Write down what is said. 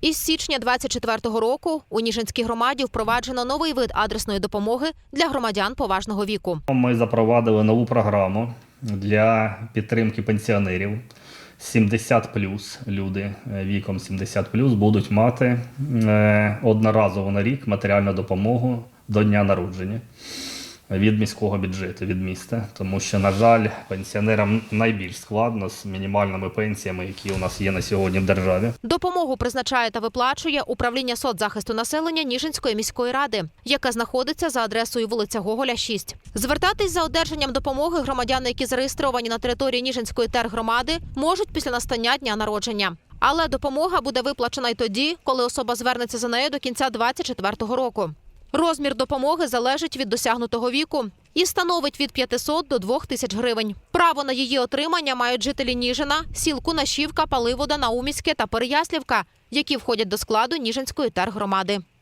Із січня 24-го року у Ніжинській громаді впроваджено новий вид адресної допомоги для громадян поважного віку. Ми запровадили нову програму для підтримки пенсіонерів. 70 люди е, віком 70 будуть мати е, одноразово на рік матеріальну допомогу до дня народження від міського бюджету, від міста. Тому що, на жаль, пенсіонерам найбільш складно з мінімальними пенсіями, які у нас є на сьогодні в державі. Допомогу призначає та виплачує управління соцзахисту населення Ніжинської міської ради, яка знаходиться за адресою вулиця Гоголя, 6. Звертатись за одержанням допомоги громадяни, які зареєстровані на території Ніжинської тергромади, можуть після настання дня народження. Але допомога буде виплачена й тоді, коли особа звернеться за нею до кінця 24-го року. Розмір допомоги залежить від досягнутого віку і становить від 500 до 2000 гривень. Право на її отримання мають жителі Ніжина, сіл Кунашівка, Паливода, Науміське та Переяслівка, які входять до складу Ніжинської тергромади.